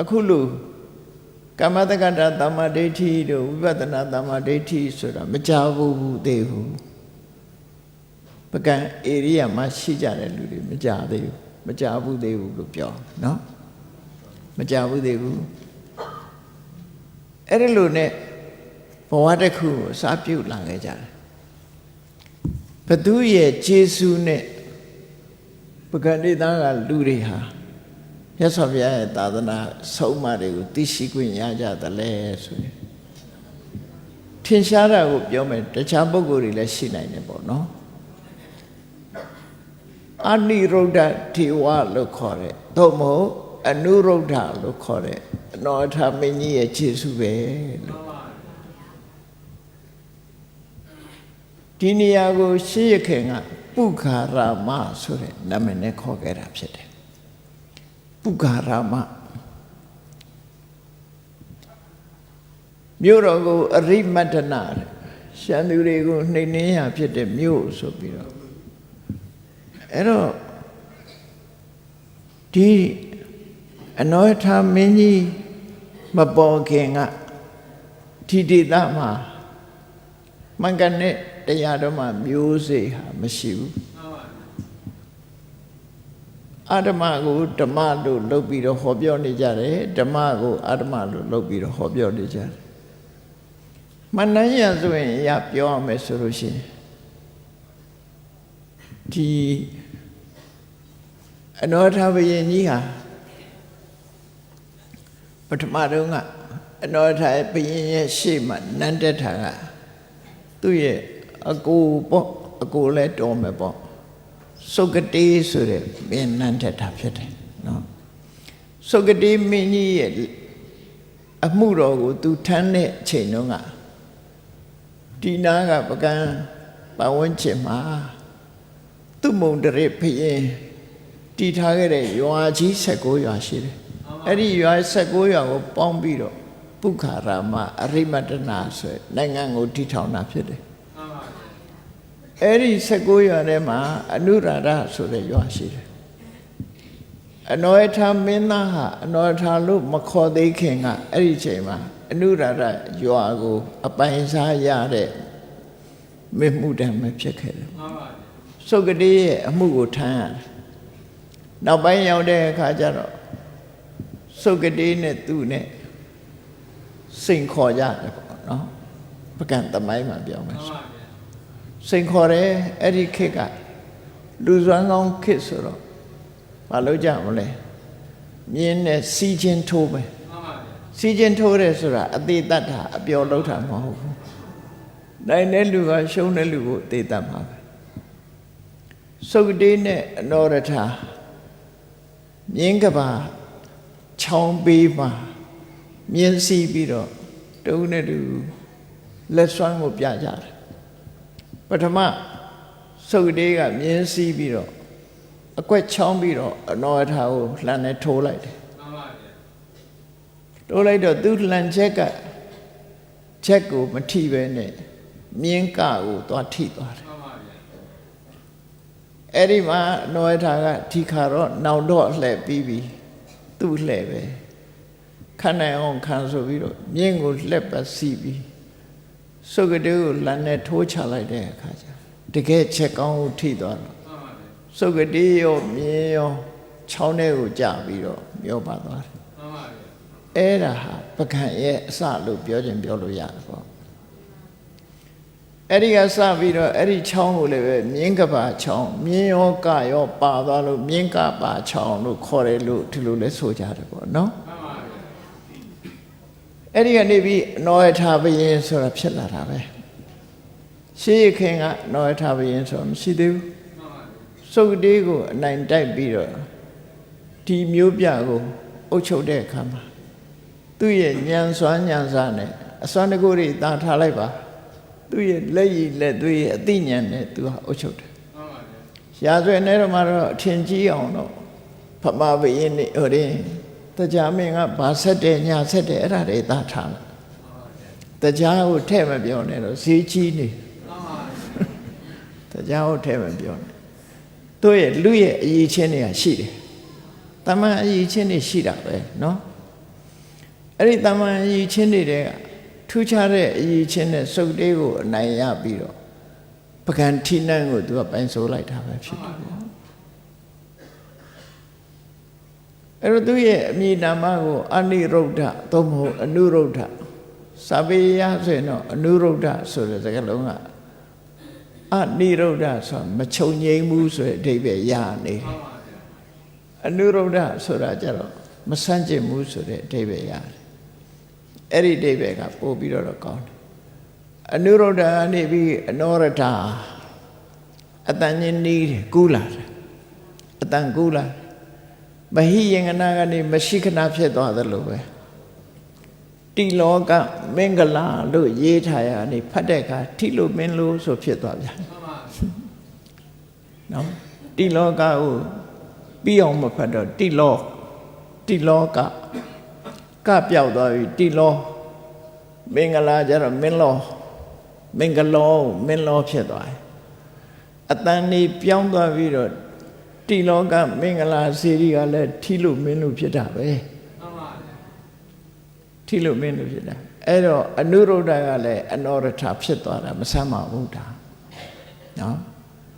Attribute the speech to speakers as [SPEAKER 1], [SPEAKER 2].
[SPEAKER 1] အခုလို့ကမ္မတက္ကတာသမ္မာဒိဋ္ဌိတို့ဝိပဿနာသမ္မာဒိဋ္ဌိဆိုတာမကြဘူးဘူးသေးဘူးပကံဧရိယာမှာရှိကြတဲ့လူတွေမကြသေးဘူးမကြဘူးသေးဘူးလို့ပြောနော်မကြဘူးသေးဘူးအဲ့ဒီလိုနဲ့ဘဝတစ်ခုကိုစပြုတ်လာခဲ့ကြတယ်ဘသူရဲ့ဂျေစုနဲ့ပကတိသားကလူတွေဟာ မြတ်စွာဘုရားရဲ့သာသနာဆုံးမတွေကိုသိရှိခွင့်ရကြသလဲဆိုရင်ထင်ရှားတာကိုပြောမယ်တခြားပုဂ္ဂိုလ်တွေလည်းရှိနိုင်တယ်ပေါ့နော်အနိရုဒ္ဓထေဝလို့ခေါ်တဲ့သို့မဟုတ်အနုရုဒ္ဓလို့ခေါ်တဲ့အနောထမင်းကြီးရဲ့ခြေဆုပဲလို့ဒီနေရာကိုရှေးရခင်ကပုခါရမဆိုတဲ့နာမည်နဲ့ခေါ်ခဲ့တာဖြစ်တယ် ပုခါရမမြို့တော်ကိုအရိမတ္တနာတဲ့ရှမ်းသူတွေကိုနှိမ်နှင်းရဖြစ်တဲ့မြို့ဆိုပြီးတော့အဲ့တော့ဒီအနောထမင်းကြီးမပေါ်ခင်ကဒီဒေသမှာမင်္ဂနဲ့တရားတော်မှာမျိုးစေ့ဟာမရှိဘူး အာဓမ္မကိုဓမ္မလို့လုပ်ပြီးတော့ဟောပြောနေကြတယ်ဓမ္မကိုအာဓမ္မလို့လုပ်ပြီးတော့ဟောပြောနေကြတယ်မနှမ်းရဆိုရင်ရပြောရမယ်ဆိုလို့ရှိရင်ဒီအနောထဘယင်ကြီးဟာပထမတုန်းကအနောထဘယင်ရဲ့ရှေ့မှာနန်းတက်တာကသူ့ရဲ့အကိုပေါ့အကိုလည်းတော်မယ်ပေါ့ စုကတိဆိုတဲ့မင်းနန်းတက်တာဖြစ်တယ်နော်စုကတိမင်းကြီးရဲ့အမှုတော်ကိုသူထမ်းတဲ့အချိန်တုန်းကဒီနာကပကံပဝန်းကျင်မှာသူ့မုံတရစ်ဖရင်တည်ထားခဲ့တဲ့ရွာကြီး16ရွာရှိတယ်အဲ့ဒီရွာ16ရွာကိုပေါင်းပြီးတော့ပုခါရာမအရိမတနာဆိုနိုင်ငံကိုတည်ထောင်တာဖြစ်တယ် အဲ့ဒီ16ရွာထဲမှာအနုရာဓဆိုတဲ့ရွာရှိတယ်အနောယထာမင်းသားဟာအနောယထာလို့မခေါ်သေးခင်ကအဲ့ဒီချိန်မှာအနုရာဓရွာကို အပိုင်စားရတဲ့မေမှုတံမဖြစ်ခဲ့တယ်စုတ်ကတိရဲ့အမှုကိုထမ်းရတယ်နောက်ပိုင်းရောက်တဲ့အခါကျတော့စုတ်ကတိနဲ့သူ့နဲ့စိန်ခေါ်ကြတယ်ပေါ့နော်ပကံသမိုင်းမှာပြောမယ်ဆို စိန်ခေါ်တယ်အဲ့ဒီခေတ်ကလူစွမ်းကောင်းခေတ်ဆိုတော့မလုပ်ကြမလဲမြင်းနဲ့စီးချင်းထိုးပဲစီးချင်းထိုးတယ်ဆိုတာအသေးတတ်တာအပျော်လောက်တာမဟုတ်ဘူးနိုင်တဲ့လူကရှုံးတဲ့လူကိုအသေးတတ်မှာပဲစုတ်တေးနဲ့အနောရထာမြင်းကဘာချောင်းပေးမှာမြင်းစီးပြီးတော့တုံးနဲ့တူလက်ဆွမ်းကိုပြကြတယ် ပထမစုတ်တေးကမြင်းစီးပြီးတော့အကွက်ချောင်းပြီးတော့အနောရထာကိုလှန်နဲ့ထိုးလိုက်တယ်ထိုးလိုက်တော့သူလှန်ချက်ကချက်ကိုမထိပဲနဲ့မြင်းကကိုသွားထိသွားတယ်အဲ့ဒီမှာအနောရထာကဒီခါတော့နောင်တော့လှည့်ပြီးပြီသူ့လှည့်ပဲခဏနိုင်အောင်ခံဆိုပြီးတော့မြင်းကိုလှည့်ပတ်စီးပြီး စုကတေကိုလမ်းနဲ့ထိုးချလိုက်တဲ့အခါကျတကယ်ချက်ကောင်းကိုထိသွားတော့စုကတိရောမြင်းရောချောင်းထဲကိုကြာပြီးတော့မျောပါသွားတယ်အဲ့ဒါဟာပကံရဲ့အစလို့ပြောခြင်းပြောလို့ရတယ်ပေါ့အဲ့ဒီကစပြီးတော့အဲ့ဒီချောင်းကိုလည်းပဲမြင်းကပါချောင်းမြင်းရောကရောပါသွားလို့မြင်းကပါချောင်းလို့ခေါ်တယ်လို့ဒီလိုလဲဆိုကြတယ်ပေါ့နော် အဲ့ဒီကနေပြီးအနောယထာဘယင်ဆိုတာဖြစ်လာတာပဲရှေးခင်ကအနောယထာဘယင်ဆိုတာမရှိသေးဘူးစုတ်တေးကိုအနိုင်တိုက်ပြီးတော့ဒီမျိုးပြကိုအုပ်ချုပ်တဲ့အခါမှာသူ့ရဲ့ညံစွမ်းညံစားနဲ့အစွမ်းတကူတွေတာထားလိုက်ပါသူ့ရဲ့လက်ရည်လက်သွေးရဲ့အသိဉာဏ်နဲ့သူကအုပ်ချုပ်တယ်ရာဇဝဲနဲ့တော့မှတော့အထင်ကြီးအောင်တော့ဖမဘယင်းနေဟိုရင် တရားမင်းကဘာဆက်တယ်ညာဆက်တယ်အဲ့ဒါတွေတာထားလိုက်တရားကိုထဲ့မပြောနဲ့တော့ဈေးကြီးနေတရားကိုထဲ့မပြောနဲ့သူ့ရဲ့လူရဲ့အရေးချင်းတွေကရှိတယ်တမန်အရေးချင်းတွေရှိတာပဲเนาะ အဲ့ဒီတမန်အည်ချင်းတွေကထူးခြားတဲ့အည်ချင်းနဲ့စုပ်တေးကိုအနိုင်ရပြီးတော့ပကံထိနန်းကိုသူကပိုင်ဆိုးလိုက်တာပဲဖြစ်တယ် အဲ့တော့သူရဲ့အမည်နာမကိုအနိရုဒ္ဓသို့မဟုတ်အနုရုဒ္ဓစာပေရဆိုရင်တော့အနုရုဒ္ဓဆိုတဲ့စကားလုံးကအနိရုဒ္ဓဆိုတာမချုံငိမ့်ဘူးဆိုတဲ့အဓိပ္ပာယ်ရနေတယ်အနုရုဒ္ဓဆိုတာကြတော့မဆန့်ကျင်ဘူးဆိုတဲ့အဓိပ္ပာယ်ရတယ်အဲ့ဒီအဓိပ္ပာယ်ကပို့ပြီးတော့တော့ကောင်းတယ်အနုရုဒ္ဓကနေပြီးအနောရထအတန်ချင်းနီးတယ်ကူးလာတယ်အတန်ကူးလာတယ် မဟိယင်္ဂနာကနေမရှိခဏဖြစ်သွားသလိုပဲတိလောကမင်္ဂလာလို့ရေးထားရနေဖတ်တဲ့အခါထိလို့မင်းလို့ဆိုဖြစ်သွားပြန်နော်တိလောကကိုပြီးအောင်မဖတ်တော့တိလောတိလောကကပြောက်သွားပြီတိလောမင်္ဂလာကြတော့မင်းလောမင်္ဂလောမင်းလောဖြစ်သွားတယ်အတန်နေပြောင်းသွားပြီးတော့ တိလောကမင်္ဂလာစီရီကလည်းထီလို့မင်းလို့ဖြစ်တာပဲထီလို့မင်းလို့ဖြစ်တာအဲ့တော့အနုရုဒ္ဓကလည်းအနောရထဖြစ်သွားတာမဆမ်းပါဘူးဒါနော်